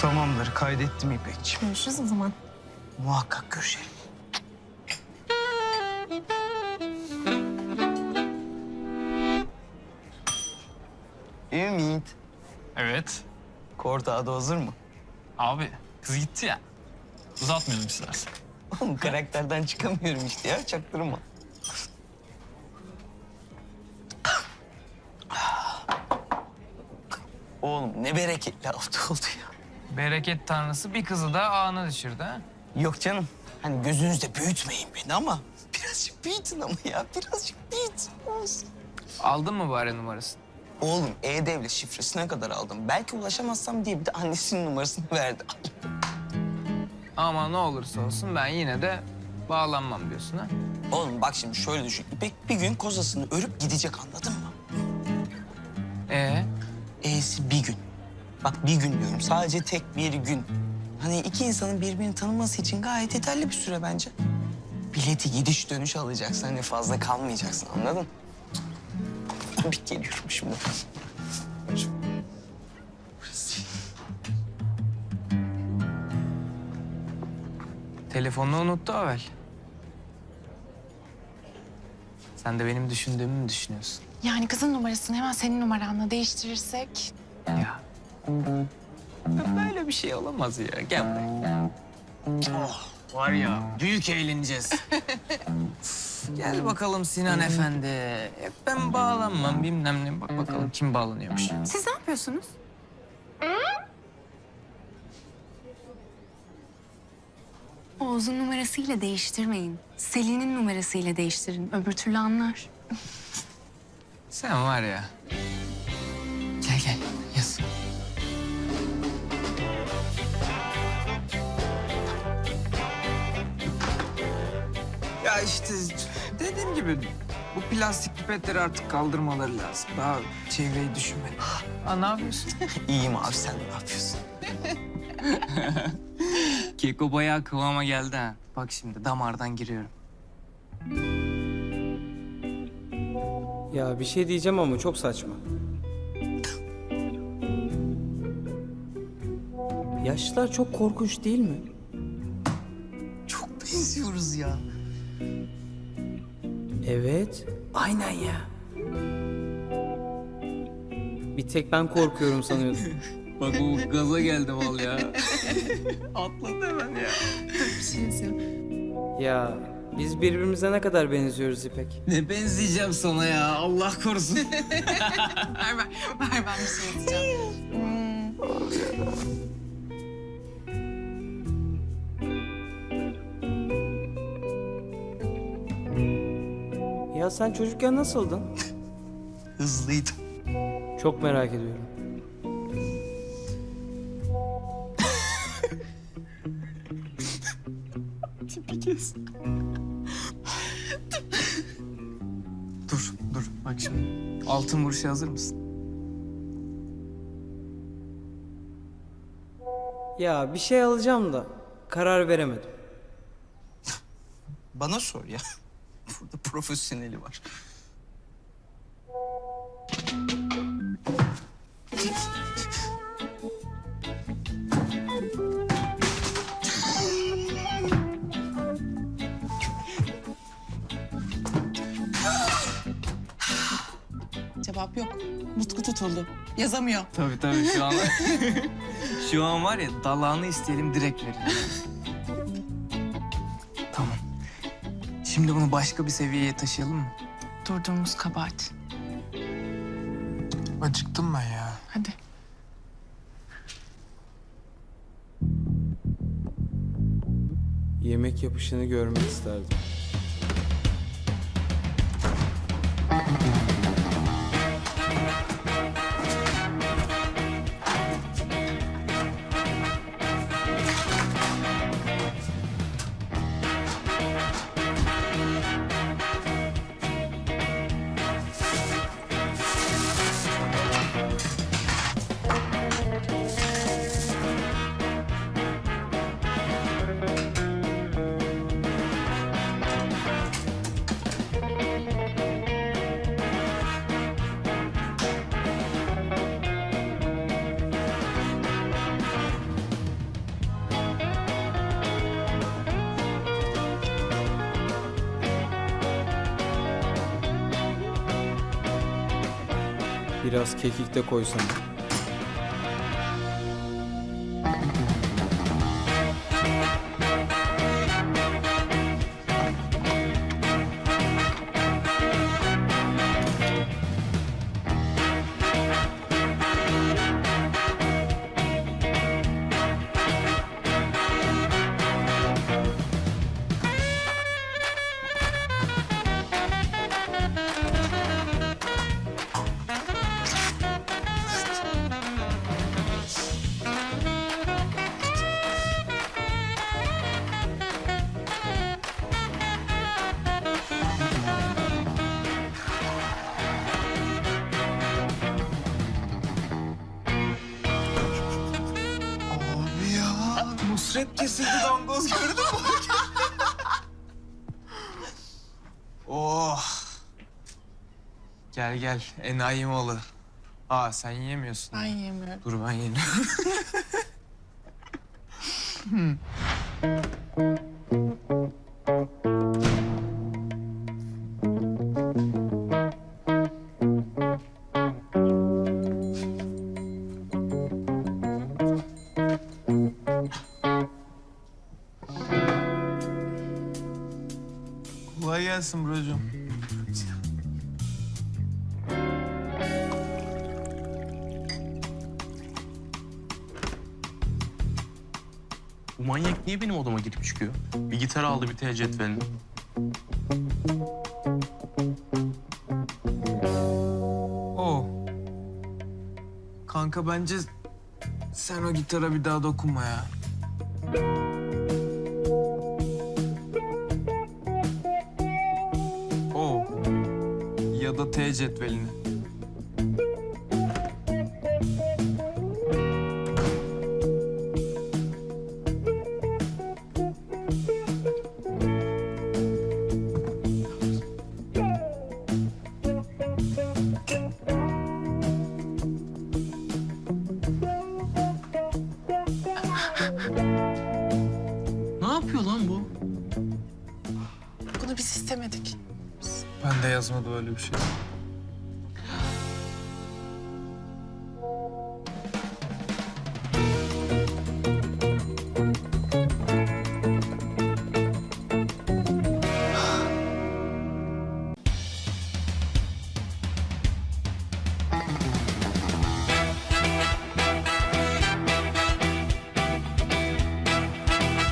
Tamamdır kaydettim İpekciğim. Görüşürüz o zaman. Muhakkak görüşelim. Ümit. Evet. Kort adı hazır mı? Abi kız gitti ya. Uzatmayalım istersen. Oğlum karakterden çıkamıyorum işte ya çaktırma. Oğlum ne bereketli hafta oldu ya. Bereket tanrısı bir kızı da ağına düşürdü ha. Yok canım. Hani gözünüzde büyütmeyin beni ama birazcık büyütün ama ya. Birazcık büyütün olsun. Aldın mı bari numarasını? Oğlum E-Devlet şifresine kadar aldım. Belki ulaşamazsam diye bir de annesinin numarasını verdi. Ama ne olursa olsun ben yine de bağlanmam diyorsun ha. Oğlum bak şimdi şöyle düşün. İpek bir gün kozasını örüp gidecek anladın mı? Ee, E'si bir gün. Bak bir gün diyorum. Sadece tek bir gün. Hani iki insanın birbirini tanıması için gayet yeterli bir süre bence. Bileti gidiş dönüş alacaksın. Hani fazla kalmayacaksın anladın? Bir geliyorum şimdi. telefonunu unuttu Avel. Sen de benim düşündüğümü mü düşünüyorsun? Yani kızın numarasını hemen senin numaranla değiştirirsek... Ya. Böyle bir şey olamaz ya. Gel buraya. Oh, var ya büyük eğleneceğiz. Gel bakalım Sinan Efendi. Hep ben bağlanmam bilmem ne. Bak bakalım kim bağlanıyormuş. Siz ne yapıyorsunuz? Oğuz'un numarasıyla değiştirmeyin. Selin'in numarasıyla değiştirin. Öbür türlü anlar. Sen var ya. Ya işte dediğim gibi bu plastik pipetleri artık kaldırmaları lazım. Daha çevreyi düşünmeli. Aa, ne yapıyorsun? İyiyim abi sen ne yapıyorsun? Keko bayağı kıvama geldi ha. Bak şimdi damardan giriyorum. Ya bir şey diyeceğim ama çok saçma. Yaşlılar çok korkunç değil mi? Çok benziyoruz ya. Evet. Aynen ya. Bir tek ben korkuyorum sanıyordum. Bak o gaza geldi val ya. Atladı hemen ya. ya biz birbirimize ne kadar benziyoruz İpek. Ne benzeyeceğim sana ya Allah korusun. Ver, ver, ver ben bir şey atacağım. Ya sen çocukken nasıldın? Hızlıydım. Çok merak ediyorum. dur dur bak şimdi. Altın vuruşa hazır mısın? Ya bir şey alacağım da karar veremedim. Bana sor ya. Burada profesyoneli var. Cevap yok. Mutku tutuldu. Yazamıyor. Tabii tabii şu an. şu an var ya dalağını isteyelim direkt verin. Şimdi bunu başka bir seviyeye taşıyalım mı? Durduğumuz kabahat. Acıktım ben ya. Hadi. Yemek yapışını görmek isterdim. Biraz kekik de koysam. Nusret kesildi dangoz gördün mü? oh. Gel gel enayi malı. Aa sen yiyemiyorsun. Ben yemiyorum. Dur ben yeniyorum. gelsin brocum. Bu manyak niye benim odama girip çıkıyor? Bir gitar aldı bir tel cetvelini. Oo. Kanka bence sen o gitara bir daha dokunma ya. Da T cetvelini. Ne yapıyor lan bu? Bunu biz istemedik. Ben de yazmadı öyle bir şey.